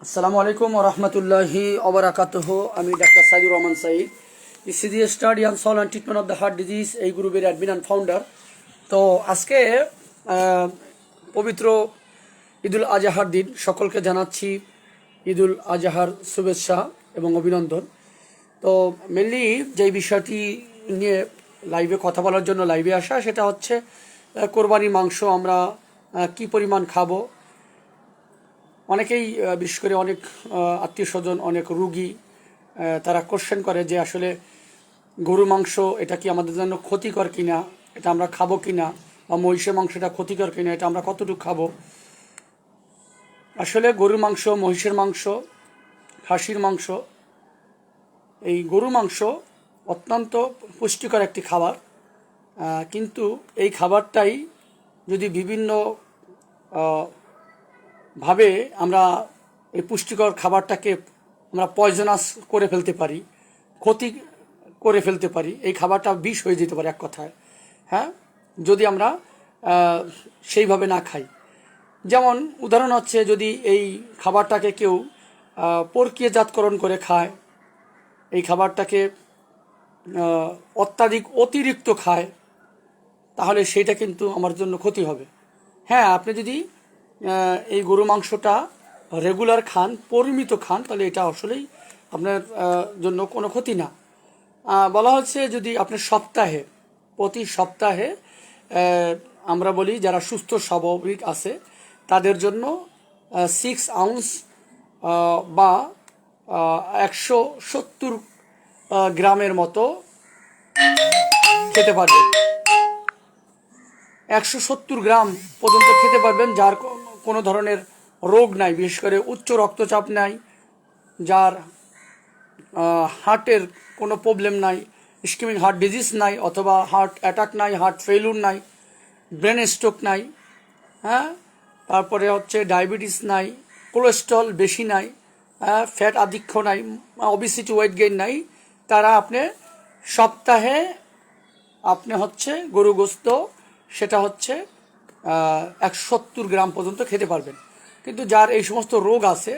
আসসালামু আলাইকুম রহমতুল্লাহি অবরাকাতহ আমি doctor Saidur Rahman Sayeed ECD study and soul and treatment of the heart disease এই গ্রুপের অ্যাডমিন অ্যান্ড ফাউন্ডার তো আজকে পবিত্র ঈদুল আজহার দিন সকলকে জানাচ্ছি ঈদুল আজহার শুভেচ্ছা এবং অভিনন্দন। তো মেনলি যেই বিষয়টি নিয়ে লাইভে কথা বলার জন্য লাইভে আসা সেটা হচ্ছে আহ, কোরবানির মাংস আমরা কি পরিমাণ খাব অনেকেই বিশেষ করে অনেক আত্মীয় স্বজন অনেক রুগী তারা কোশ্চেন করে যে আসলে গরু মাংস এটা কি আমাদের জন্য ক্ষতিকর কিনা? এটা আমরা খাব কিনা? বা মহিষের মাংসটা ক্ষতিকর কিনা? এটা আমরা কতটুকু খাব? আসলে গরুর মাংস, মহিষের মাংস, খাসির মাংস, এই গরু মাংস অত্যন্ত পুষ্টিকর একটি খাবার কিন্তু এই খাবারটাই যদি বিভিন্ন ভাবে আমরা এই পুষ্টিকর খাবারটাকে আমরা পয়জনাস করে ফেলতে পারি, ক্ষতি করে ফেলতে পারি, এই খাবারটা বিষ হয়ে যেতে পারে এক কথায় হ্যাঁ? যদি আমরা সেইভাবে না খাই। যেমন উদাহরণ হচ্ছে যদি এই খাবারটাকে কেউ প্রক্রিয়াজাতকরণ করে খায়, এই খাবারটাকে অত্যাধিক অতিরিক্ত খায়, তাহলে সেটা কিন্তু আমার জন্য ক্ষতি হবে। হ্যাঁ আপনি যদি এই গরু মাংসটা রেগুলার খান, পরিমিত খান, তাহলে এটা আসলেই আপনার জন্য কোনো ক্ষতি না। বলা হচ্ছে যদি আপনার সপ্তাহে, প্রতি সপ্তাহে আমরা বলি যারা সুস্থ, স্বাভাবিক আছে, তাদের জন্য সিক্স আউন্স বা একশো সত্তর গ্রামের মতো খেতে পারবেন। একশো সত্তর গ্রাম পর্যন্ত খেতে পারবেন, যার কোনো ধরনের রোগ নাই, বিশেষ করে উচ্চ রক্তচাপ নাই, যার হার্টের কোনো প্রবলেম নাই স্কিমিং হার্ট ডিজিজ নাই, অথবা হার্ট অ্যাটাক নাই, হার্ট ফেলুর নাই, ব্রেন স্ট্রোক নাই হ্যাঁ? তারপরে হচ্ছে ডায়াবেটিস নাই, কোলেস্ট্রল বেশি নাই হ্যাঁ? ফ্যাট আধিক্য নাই, অবিসিটি ওয়েট গেইন নাই, তারা আপনি সপ্তাহে আপনি হচ্ছে গরু গোস্ত সেটা হচ্ছে একশো সত্তর গ্রাম পর্যন্ত খেতে পারবেন। কিন্তু যার এই সমস্ত রোগ আছে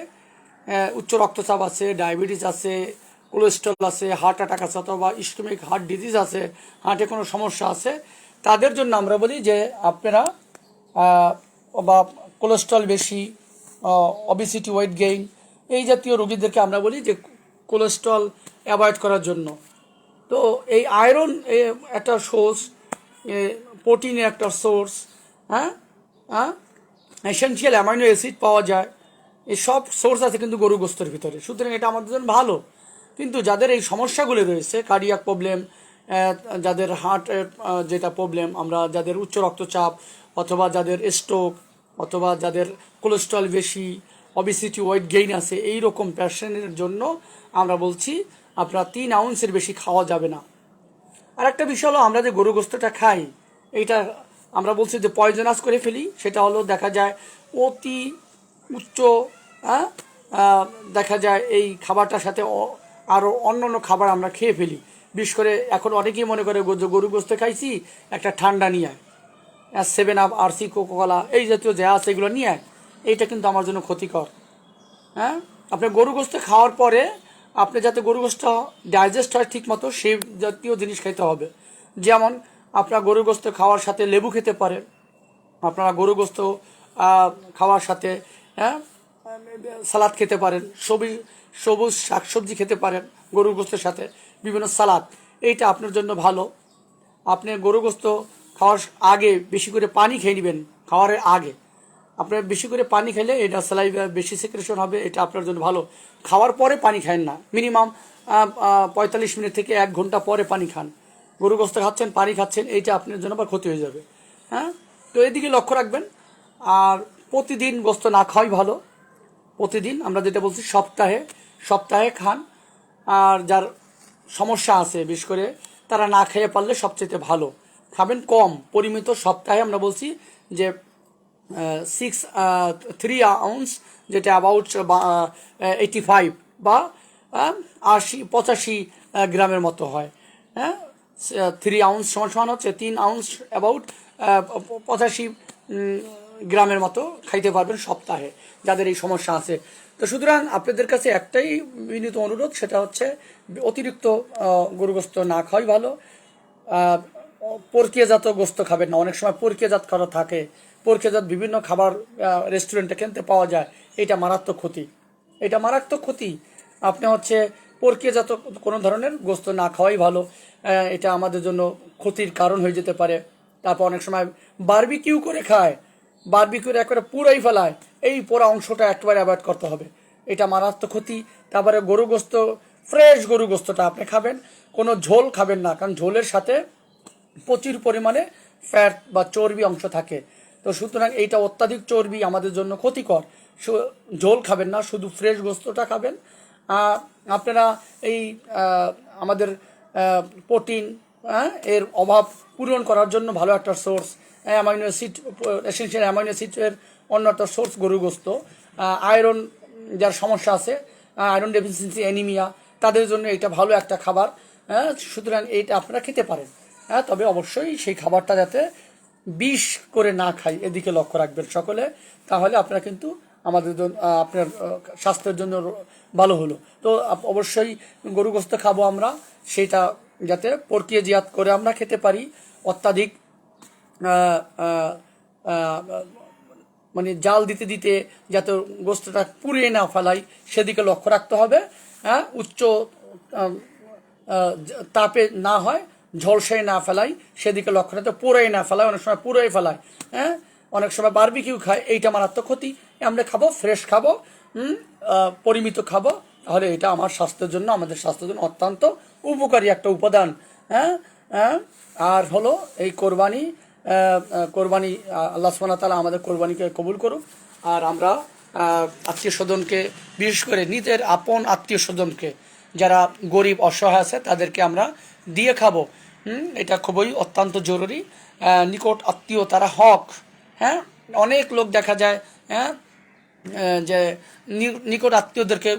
উচ্চ রক্তচাপ আছে, ডায়াবেটিস আছে, কোলেস্ট্রল আছে, হার্ট অ্যাটাক আছে অথবা স্টোমিক হার্ট ডিজিজ আছে, হার্টে কোনো সমস্যা আছে, তাদের জন্য আমরা বলি যে আপনারা বা কোলেস্ট্রল বেশি অবিসিটি ওয়েট গেইন এই জাতীয় রোগীদেরকে আমরা বলি যে কোলেস্ট্রল অ্যাভয়েড করার জন্য। তো এই আয়রন একটা সোর্স প্রোটিনের একটা সোর্স হ্যাঁ? হ্যাঁ? এসেন্সিয়াল অ্যামাইনো অ্যাসিড পাওয়া যায়। এই সব সোর্স আছে কিন্তু গরু গোস্তের ভিতরে। সুতরাং এটা আমাদের জন্য ভালো। কিন্তু যাদের এই সমস্যাগুলি রয়েছে কার্ডিয়াক প্রবলেম যাদের হার্ট যেটা প্রবলেম আমরা যাদের উচ্চ রক্তচাপ, অথবা যাদের স্ট্রোক অথবা যাদের কোলেস্ট্রল বেশি অবিসিটি ওয়েট গেইন আছে, এই রকম পেশেন্টের জন্য আমরা বলছি, আপনার তিন আউন্সের বেশি খাওয়া যাবে না। আর একটা বিষয় হলো, আমরা যে গরু গোস্তটা খাই, এইটা আমরা বলছি যে পয়জনাস করে ফেলি সেটা হলো দেখা যায় অতি উচ্চ হ্যাঁ, দেখা যায় এই খাবারটার সাথে আরও অন্য অন্য খাবার আমরা খেয়ে ফেলি। বিশেষ করে এখন অনেকেই মনে করে গরু গোস্ত খাইছি একটা ঠান্ডা নিয়ে আয়। Seven up R C coca cola এই জাতীয় যা আছে এগুলো নিয়ে আয়। এইটা কিন্তু আমার জন্য ক্ষতিকর। হ্যাঁ? আপনি গরু গোস্ত খাওয়ার পরে আপনি যাতে গরু গোস্ত ডাইজেস্ট হয় ঠিক মতো সেই জাতীয় জিনিস খেতে হবে। যেমন আপনার গরু গোস্ত খাওয়ার সাথে লেবু খেতে পারেন। আপনারা গরু গোস্ত খাওয়ার সাথে হ্যাঁ সালাদ খেতে পারেন। সবুজ সবুজ শাকসবজি খেতে পারেন গরুর গোস্তের সাথে, বিভিন্ন সালাদ। এইটা আপনার জন্য ভালো। আপনি গরু গোস্ত খাওয়ার আগে বেশি করে পানি খেয়ে নেবেন, খাওয়ার আগে। আপনার বেশি করে পানি খেলে এটা সেলাই বেশি সিক্রেশন হবে, এটা আপনার জন্য ভালো। খাওয়ার পরে পানি খান না। মিনিমাম পঁয়তাল্লিশ মিনিট থেকে এক ঘণ্টা পরে পানি খান। গরু গোস্ত খাচ্ছেন, পানি খাচ্ছেন, এইটা আপনার জন্য আবার ক্ষতি হয়ে যাবে। হ্যাঁ? তো এদিকে লক্ষ্য রাখবেন, আর প্রতিদিন গোস্ত না খাওয়াই ভালো। প্রতিদিন আমরা যেটা বলছি, সপ্তাহে সপ্তাহে খান। আর যার সমস্যা আছে, বিশেষ করে তারা না খেয়ে পারলে সবচেয়ে ভালো। খাবেন কম, পরিমিত সপ্তাহে আমরা বলছি যে সিক্স থ্রি আউন্স যেটা অ্যাবাউট এইটি ফাইভ বা আশি, পঁচাশি গ্রামের মতো হয়। হ্যাঁ? থ্রি আউন্স সমান সমান হচ্ছে তিন আউন্স অ্যাবাউট পঁচাশি গ্রামের মতো খাইতে পারবেন সপ্তাহে, যাদের এই সমস্যা আছে। তো সুতরাং আপনাদের কাছে একটাই বিনীত অনুরোধ, সেটা হচ্ছে অতিরিক্ত গরুগ্রস্ত না খাওয়াই ভালো। প্রক্রিয়াজাত গোস্ত খাবেন না। অনেক সময় প্রক্রিয়াজাত খাবার থাকে। প্রক্রিয়াজাত বিভিন্ন খাবার রেস্টুরেন্টে কিনতে পাওয়া যায়। এটা মারাত্মক ক্ষতি। এটা মারাত্মক ক্ষতি। আপনি হচ্ছে প্রক্রিয়াজাত কোনো ধরনের গোস্ত না খাওয়াই ভালো। এটা আমাদের জন্য ক্ষতির কারণ হয়ে যেতে পারে। তারপর অনেক সময় বারবিকিউ করে খায়। বারবিকিউর একবারে পুরাই ফেলায়। এই পোড়া অংশটা একবারে অ্যাভয়েড করতে হবে। এটা মারাত্মক ক্ষতি। তারপরে গরু গোস্ত ফ্রেশ গরু গোস্তটা আপনি খাবেন। কোনো ঝোল খাবেন না, কারণ ঝোলের সাথে প্রচুর পরিমাণে ফ্যাট বা চর্বি অংশ থাকে। তো সুতরাং এইটা অত্যাধিক চর্বি আমাদের জন্য ক্ষতিকর। ঝোল খাবেন না, শুধু ফ্রেশ গোস্তটা খাবেন। আপনারা এই আমাদের প্রোটিন এর অভাব পূরণ করার জন্য ভালো একটা source amino acid essential amino অ্যাসিডের অন্য একটা সোর্স গরুগ্রস্ত আয়রন যার সমস্যা আছে আয়রন ডেফিসিয়েন্সি, অ্যানিমিয়া, তাদের জন্য এটা ভালো একটা খাবার হ্যাঁ সুতরাং এইটা আপনারা খেতে পারেন হ্যাঁ তবে অবশ্যই সেই খাবারটা যাতে বিষ করে না খাই এদিকে লক্ষ্য রাখবেন সকলে, তাহলে আপনারা কিন্তু আমাদের জন্য আপনার স্বাস্থ্যের জন্য ভালো হলো। তো অবশ্যই গরু গোস্ত খাব আমরা, সেটা যাতে প্রক্রিয়াজাত করে আমরা খেতে পারি। অত্যাধিক মানে জাল দিতে দিতে যাতে গোস্তটা পুড়িয়ে না ফেলাই, সেদিকে লক্ষ্য রাখতে হবে। হ্যাঁ উচ্চ তাপে না হয় ঝলসায় না ফেলাই, সেদিকে লক্ষ্য রাখতে পুরোই না ফেলায় অনেক সময় পুরোই ফেলায় হ্যাঁ অনেক সময় বারবিকিউ খায়, এইটা মারাত্মক ক্ষতি। আমরা খাব ফ্রেশ খাব পরিমিত খাব। তাহলে এটা আমার স্বাস্থ্যের জন্য, আমাদের স্বাস্থ্যের জন্য অত্যন্ত উপকারী একটা উপাদান হ্যাঁ হ্যাঁ। আর হলো এই কোরবানি কোরবানি আল্লাহ সুবহানাহু ওয়া তাআলা আমাদের কোরবানিকে কবুল করুক। আর আমরা আত্মীয় স্বজনকে, বিশেষ করে নিজের আপন আত্মীয় স্বজনকে, যারা গরিব, অসহায় আছে, তাদেরকে আমরা দিয়ে খাব। এটা খুবই অত্যন্ত জরুরি। নিকট আত্মীয় তারা হক। হ্যাঁ? অনেক লোক দেখা যায় হ্যাঁ? যে নিকট আত্মীয়দেরকে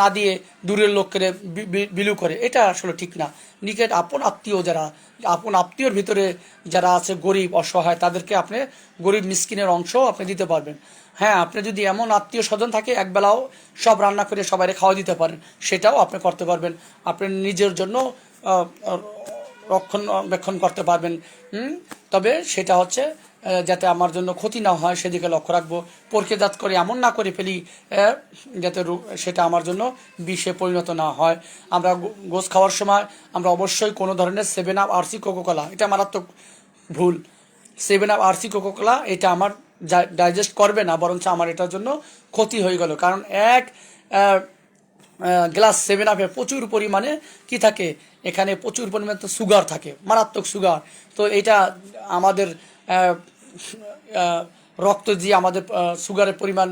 না দিয়ে দূরের লোককে বিলু করে। এটা আসলে ঠিক না। নিকট আপন আত্মীয় যারা, আপন আত্মীয়র ভিতরে যারা আছে, গরিব, অসহায়, তাদেরকে আপনি গরিব মিসকিনের অংশ আপনি দিতে পারবেন। হ্যাঁ আপনি যদি এমন আত্মীয় স্বজন থাকে একবেলাও সব রান্না করে সবাই খাওয়া দিতে পারেন। সেটাও আপনি করতে পারবেন। আপনি নিজের জন্য রক্ষণাবেক্ষণ করতে পারবেন? তবে সেটা হচ্ছে যাতে আমার জন্য ক্ষতি না হয়, সেদিকে লক্ষ্য রাখব। প্রক্রিয়াজাত করে, এমন না করে ফেলি যাতে সেটা আমার জন্য বিষে পরিণত না হয়। আমরা গোস খাওয়ার সময় আমরা অবশ্যই কোনো ধরনের সেভেন আপ আরসি কোকোকলা এটা মারাত্মক ভুল। সেভেন আপ আরসি কোকোকলা এটা আমার ডাইজেস্ট করবে না, বরঞ্চ আমার এটার জন্য ক্ষতি হয়ে গেল। কারণ এক গ্লাস সেভেন আপে প্রচুর পরিমাণে কি থাকে? এখানে প্রচুর পরিমাণে তো সুগার থাকে, মারাত্মক সুগার তো এটা আমাদের রক্ত দিয়ে আমাদের সুগারের পরিমাণ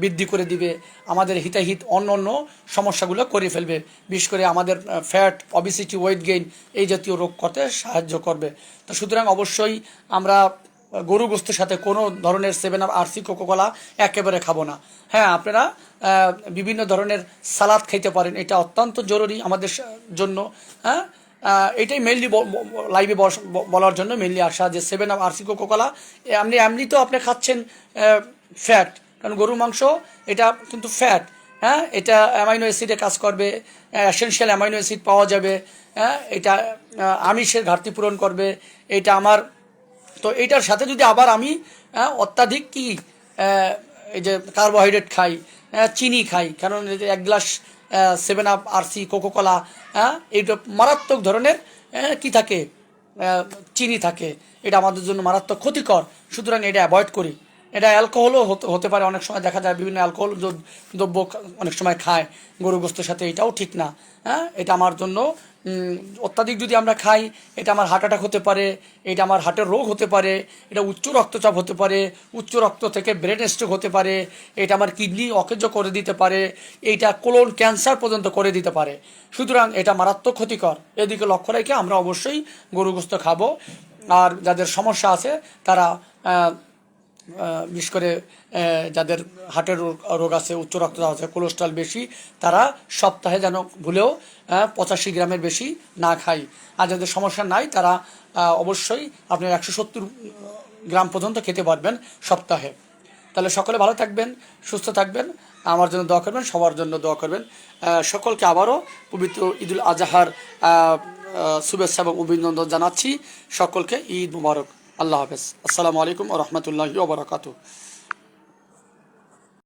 বৃদ্ধি করে দিবে, আমাদের হিতাহিত অন্য অন্য সমস্যাগুলো করে ফেলবে। বিশেষ করে আমাদের ফ্যাট অবিসিটি ওয়েট গেইন এই জাতীয় রোগ করতে সাহায্য করবে। তো সুতরাং অবশ্যই আমরা গরু গোস্তের সাথে কোনো ধরনের সেভেন আপ আরসি কোকোকলা একেবারে খাব না। হ্যাঁ আপনারা বিভিন্ন ধরনের সালাদ খেতে পারেন, এটা অত্যন্ত জরুরি আমাদের জন্য। হ্যাঁ এটাই মেনলি লাইভে বলার জন্য মেনলি আসা যে সেভেন আপ আরসি কোকোকলা আপনি এমনি তো আপনি খাচ্ছেন ফ্যাট কারণ গরুর মাংস, এটা কিন্তু ফ্যাট হ্যাঁ? এটা অ্যামাইনো অ্যাসিডে কাজ করবে এসেনশিয়াল অ্যামাইনো অ্যাসিড পাওয়া যাবে হ্যাঁ? এটা আমিষের ঘাটতি পূরণ করবে, এটা আমার, তো এটার সাথে যদি আবার আমি অত্যাধিক কি এই যে কার্বোহাইড্রেট খাই চিনি খাই, কারণ এক glass seven up RC coca cola হ্যাঁ এইটা মারাত্মক ধরনের কি থাকে চিনি থাকে। এটা আমাদের জন্য মারাত্মক ক্ষতিকর। সুতরাং এটা অ্যাভয়েড করি। এটা অ্যালকোহলও হতে- পারে, অনেক সময় দেখা যায় বিভিন্ন অ্যালকোহল দ্রব্য অনেক সময় খায়। গরু গোস্তের সাথে এটাও ঠিক না হ্যাঁ? এটা আমার জন্য অত্যাধিক যদি আমরা খাই, এটা আমার হার্ট অ্যাটাক হতে পারে, এটা আমার হার্টের রোগ হতে পারে, এটা উচ্চ রক্তচাপ হতে পারে, উচ্চ রক্ত থেকে ব্রেন স্ট্রোক হতে পারে, এটা আমার কিডনি অকেজ করে দিতে পারে এইটা কোলন ক্যান্সার পর্যন্ত করে দিতে পারে। সুতরাং এটা মারাত্মক ক্ষতিকর। এদিকে লক্ষ্য রেখে আমরা অবশ্যই গরু গোস্ত খাব। আর যাদের সমস্যা আছে, তারা বিশেষ করে যাদের হার্টের রোগ আছে, উচ্চ রক্তচাপ আছে কোলেস্ট্রল বেশি, তারা সপ্তাহে যেন ভুলেও পঁচাশি গ্রামের বেশি না খায়। আর যাদের সমস্যা নাই, তারা অবশ্যই আপনার একশো সত্তর গ্রাম পর্যন্ত খেতে পারবেন সপ্তাহে। তাহলে সকলে ভালো থাকবেন, সুস্থ থাকবেন। আমার জন্য দোয়া করবেন, সবার জন্য দোয়া করবেন। সকলকে আবারও পবিত্র ঈদুল আজহার শুভেচ্ছা এবং অভিনন্দন জানাচ্ছি। সকলকে ঈদ মুবারক। আল্লাহ হাফেজ আসসালামু আলাইকুম ও রহমতুল্লাহি ওবরাকাতু